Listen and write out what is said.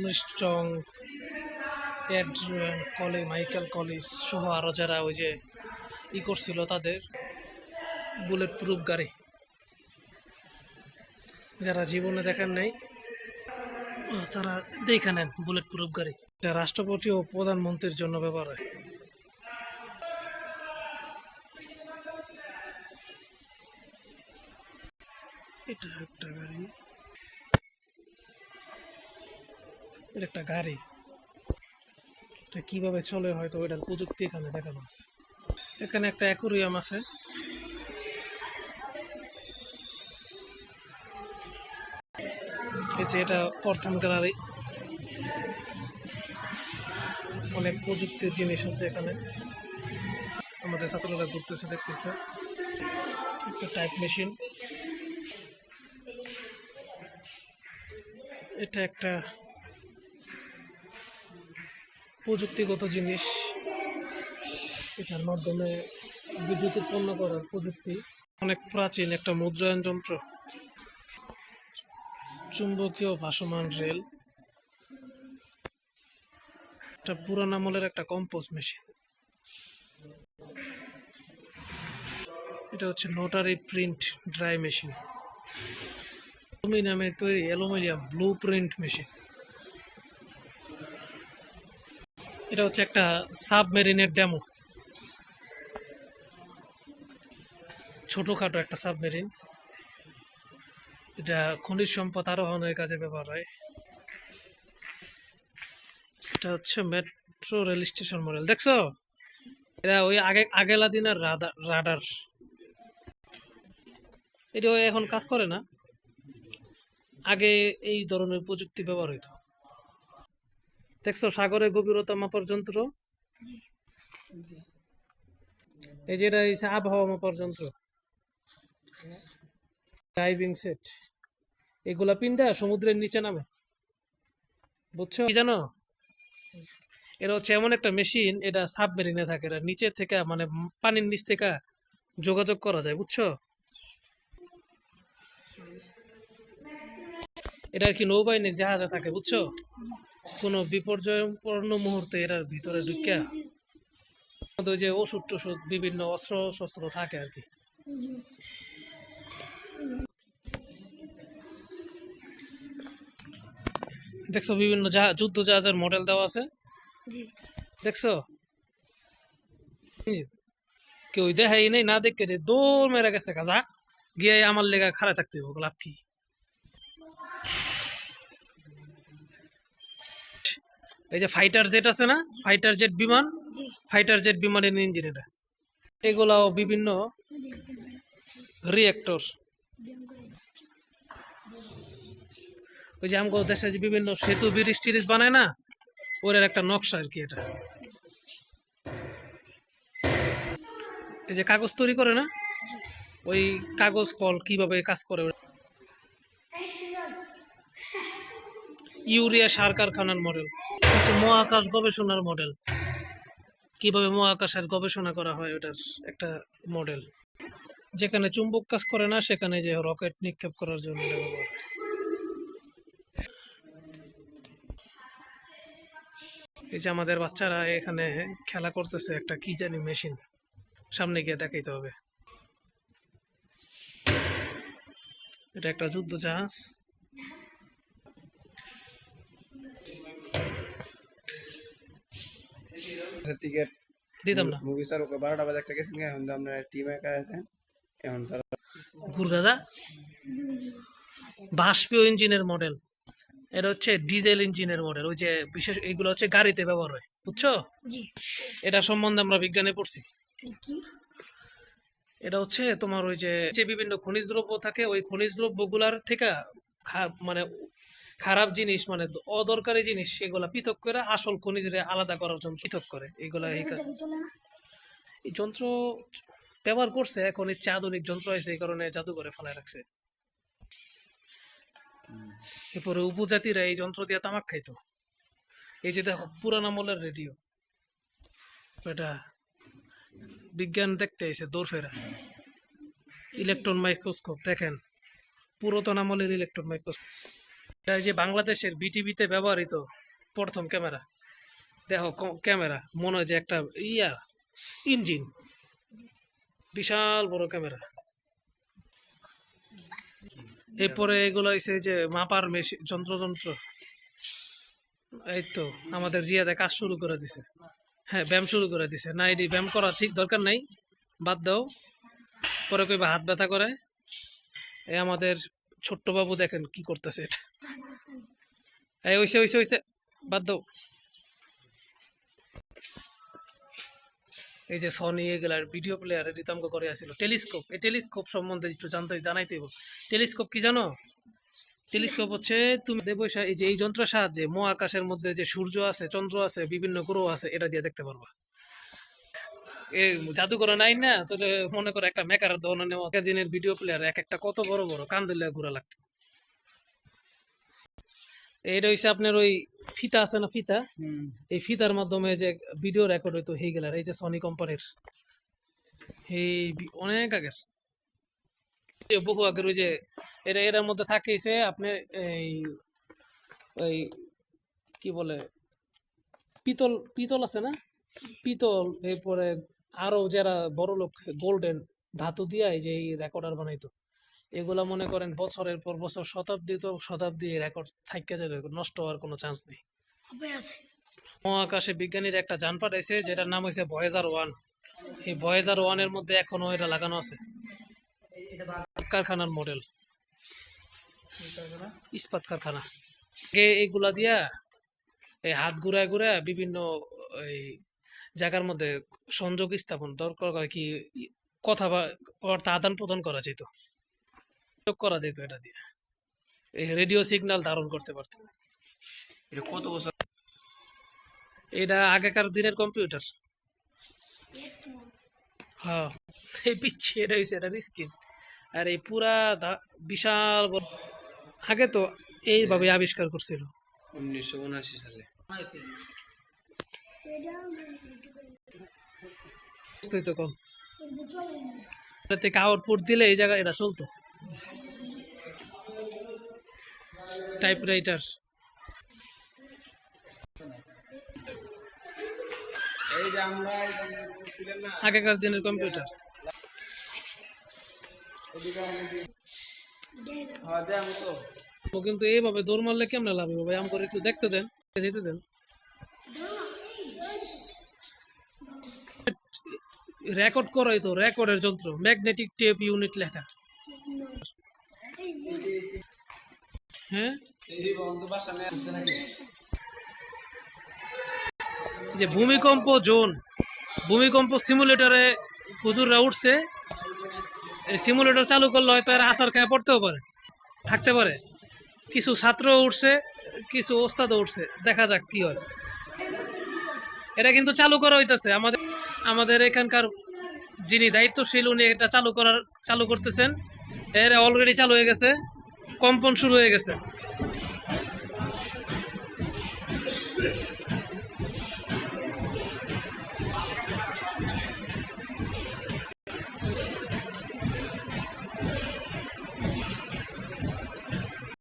Strong Adrian কলি, Michael college সহ আরও যারা ওই যে ই করছিল তাদের বুলেট প্রুফ গাড়ি। যারা জীবনে দেখেন নাই তারা দেখে নেন বুলেট প্রুফ গাড়ি। এটা রাষ্ট্রপতি ও প্রধানমন্ত্রীর জন্য ব্যবহার হয়। এটা একটা গাড়ি। এটা একটা গাড়ি। এটা কীভাবে চলে হয়তো এটার প্রযুক্তি এখানে দেখানো আছে। এখানে একটা অ্যাকুরিয়াম আছে। এই যে এটা প্রথম গ্যালারি। অনেক প্রযুক্তির জিনিস আছে এখানে। আমাদের ছাত্ররা ঘুরতেছে, দেখতেছে। একটা টাইপ মেশিন এটা একটা প্রযুক্তিগত জিনিস, এটার মাধ্যমে বিদ্যুৎ উৎপন্ন করার প্রযুক্তি, অনেক প্রাচীন একটা মুদ্রায়ন যন্ত্র। চুম্বকীয় ভাসমান রেল, একটা পুরান আমলের একটা কম্পোস্ট মেশিন। এটা হচ্ছে নোটারি প্রিন্ট ড্রাই মেশিন। অ্যালুমিনিয়ামের তৈরি অ্যালুমিনিয়াম ব্লু প্রিন্ট মেশিন। এটা হচ্ছে একটা সাবমেরিনের ডেমো। ছোটোখাটো একটা সাবমেরিন। এটা খনিজ সম্পদ আরোহণের কাজে ব্যবহার হয়। এটা হচ্ছে মেট্রো রেল স্টেশন মডেল, দেখছ? এটা ওই আগে, আগেলা দিনের রাডার। এটা এখন কাজ করে না। আগে এই ধরনের প্রযুক্তি ব্যবহার হইতো। দেখছ সাগরের গভীরতা মাপার যন্ত্র এই যে এটা হচ্ছে আবহাওয়া মাপার যন্ত্র ডাইভিং সেট এগুলা পিন্দা সমুদ্রের নিচে নামে। বুঝছ? কি জানো? এটা হচ্ছে এমন একটা মেশিন এটা সাবমেরিনে থাকে। এটা নিচে থেকে মানে পানির নিচ থেকে যোগাযোগ করা যায় বুঝছ? এটা আর কি নৌবাহিনীর জাহাজে থাকে বুঝছ? কোনো বিপর্যয়পূর্ণ মুহূর্তে এটার ভিতরে ঢুকিয়া ওই যে ওষুধ টষুধ বিভিন্ন অস্ত্র শস্ত্র থাকে আর কি। দেখছ বিভিন্ন জাহাজ যুদ্ধ জাহাজের মডেল দেওয়া আছে? দেখছ? কেউ দেখাই নেই না দেখতে দৌড় মেরে গেছে কাজা গিয়ে আমার লেগা খাড়া থাকতে হবে লাভ কি? এই যে ফাইটার জেট আছে না? ফাইটার জেট বিমান? ফাইটার জেট বিমানের ইঞ্জিন এটা। এগুলাও বিভিন্ন রিয়েক্টর ওই যে আমগো দেশে যে বিভিন্ন সেতু ব্রিজ টিরিজ বানায় না ওর একটা নকশা আর কি এটা। এই যে কাগজ তৈরি করে না? ওই কাগজ কল কীভাবে কাজ করে। ইউরিয়া সার কারখানার মডেল হচ্ছে মহাকাশ গবেষণার মডেল কীভাবে মহাকাশের গবেষণা করা হয় ওটার একটা মডেল যেখানে চুম্বক কাজ করে না, সেখানে যে রকেট নিক্ষেপ করার জন্য এই যে আমাদের বাচ্চারা এখানে খেলা করতেছে একটা কি জানি মেশিন সামনে গিয়ে দেখাইতে হবে। এটা একটা যুদ্ধ জাহাজ টিকিট দিতাম না। মুভি স্যার ওকে বারোটা বাজে একটা গেছেন এখন তো আমরা টিমে কাটাতেন এখন স্যার ঘুরগাদা বাষ্পীয় ইঞ্জিনের মডেল এটা হচ্ছে ডিজেল ইঞ্জিনের মডেল ওই যে বিশেষ এগুলো হচ্ছে গাড়িতে ব্যবহার হয় বুঝছ? জি। এটা সম্বন্ধে আমরা বিজ্ঞানে পড়ছি। এটা হচ্ছে তোমার ওই যে যে বিভিন্ন খনিজ দ্রব্য থাকে ওই খনিজ দ্রব্যগুলার থেকে মানে খারাপ জিনিস মানে অদরকারি জিনিস, সেগুলা পৃথক করে আসল খনিজরে আলাদা করার জন্য পৃথক করে। এগুলা এই কাজ এই যন্ত্র ব্যবহার করছে, এখন ইচ্ছে আধুনিক যন্ত্র আছে, এই কারণে জাদুঘরে ফেলায় রাখছে। এরপরে উপজাতিরা এই যন্ত্র দিয়ে তামাক খাইতো। এই যে দেখো, পুরান আমলের রেডিও। এটা বিজ্ঞান দেখতে এসে দৌড় ফেরা ইলেকট্রন মাইক্রোস্কোপ, দেখেন। পুরাতন আমলের ইলেকট্রন মাইক্রোস্কোপ। এটা যে বাংলাদেশের বিটিভিতে ব্যবহৃত প্রথম ক্যামেরা। দেখো ক্যামেরা, মনে হয় যে একটা ইয়া, ইঞ্জিন। বিশাল বড় ক্যামেরা। এরপরে এগুলো হয়েছে যে মাপার মেশিন যন্ত্রযন্ত্র। এই তো, আমাদের জিয়াদে কাজ শুরু করে দিছে। হ্যাঁ ব্যায়াম শুরু করে দিছে। না, এটি ব্যায়াম করা ঠিক দরকার নাই। বাদ দাও। পরে কইবা হাত ব্যথা করে। এ আমাদের ছোট্ট বাবু দেখেন কি করতেছে এটা। এই ওইসে ওইসে ওইসে বাদ দাও। এই যে সনি এগুলার ভিডিও প্লেয়ার রিতাঙ্গ করে আসছিল টেলিস্কোপ এই টেলিস্কোপ সম্বন্ধে একটু জানতে, জানাইতে টেলিস্কোপ কি জানো? টেলিস্কোপ হচ্ছে তুমি দেবৈশা এই যে এই যন্ত্রের সাহায্যে মহাকাশের মধ্যে যে সূর্য আছে, চন্দ্র আছে, বিভিন্ন গ্রহ আছে, এটা দিয়ে দেখতে পারবা। জাদুঘর নাই না তাহলে মনে করো একটা মেকার দোকানে নেওয়া। একটা দিনের ভিডিও প্লেয়ার এক একটা কত বড় বড় কান দিলে ঘুরা লাগতো। এইটা হইছে আপনার ওই ফিতা আছে না ফিতা? এই ফিতার মাধ্যমে যে ভিডিও রেকর্ড হইতো হয়ে গেলার এই যে সনি কোম্পানির এই অনেক আগের। বহু আগের ওই যে এটা এটার মধ্যে থাকেছে আপনি এই ওই কি বলে পিতল পিতল আছে না? পিতল এরপরে আরও যারা বড় লোক গোল্ডেন ধাতু দিয়া এই যে এই রেকর্ডার বানাইতো এগুলা মনে করেন বছরের পর বছর শতাব্দী তো শতাব্দী রেকর্ড থাকতে যাবে নষ্ট হওয়ার কোনো চান্স নেই। মহাকাশে বিজ্ঞানীর একটা যান পাঠাইছে যেটার নাম হয়েছে ভয়েজার ওয়ান এই ভয়েজার ওয়ানের মধ্যে এখনও এটা লাগানো আছে। কারখানার মডেল ইস্পাত কারখানা। আগে এইগুলা দিয়া এই হাত ঘুরায় ঘুরায় বিভিন্ন এই জায়গার মধ্যে সংযোগ স্থাপন দরকার হয় কি কথা বার্তা আদান প্রদান করা যেত। যোগ করা যেত এটা দিয়ে। এই রেডিও সিগন্যাল ধারণ করতে পারত এটা কত বছর? এটা আগেকার দিনের কম্পিউটার। হ্যাঁ এই পিচ্ছি এটা হয়েছে এটা স্ক্রিন আর এই পুরা দা- বিশাল আগে তো এইভাবে আবিষ্কার করছিল। উনিশশো উনআশি সালে। বুঝতেই তো কম। এটা থেকে আউটপুট দিলে এই জায়গায় এটা চলতো। টাইপরাইটার আগেকার দিনের কম্পিউটার। হ্যাঁ দেখ তো। ও কিন্তু এইভাবে দৌড় মারলে কেমনে লাভ হবে ভাই? আমাকে একটু দেখতে দেন। যেতে দেন। রেকর্ড করাই তো রেকর্ডের যন্ত্র ম্যাগনেটিক টেপ ইউনিট লেখা। হ্যাঁ? যে ভূমিকম্প জোন, ভূমিকম্প সিমুলেটরে হুজুররা উঠছে, এই সিমুলেটর চালু করলে হয়তো এরা আসার খায়, পড়তেও পারে, থাকতে পারে। কিছু ছাত্র উঠছে, কিছু ওস্তাদও উঠছে, দেখা যাক কি হয়। এটা কিন্তু চালু করা হইতেছে, আমাদের আমাদের এখানকার যিনি দায়িত্বশীল, উনি এটা চালু করার, চালু করতেছেন। এর অলরেডি চালু হয়ে গেছে, কম্পন শুরু হয়ে গেছে।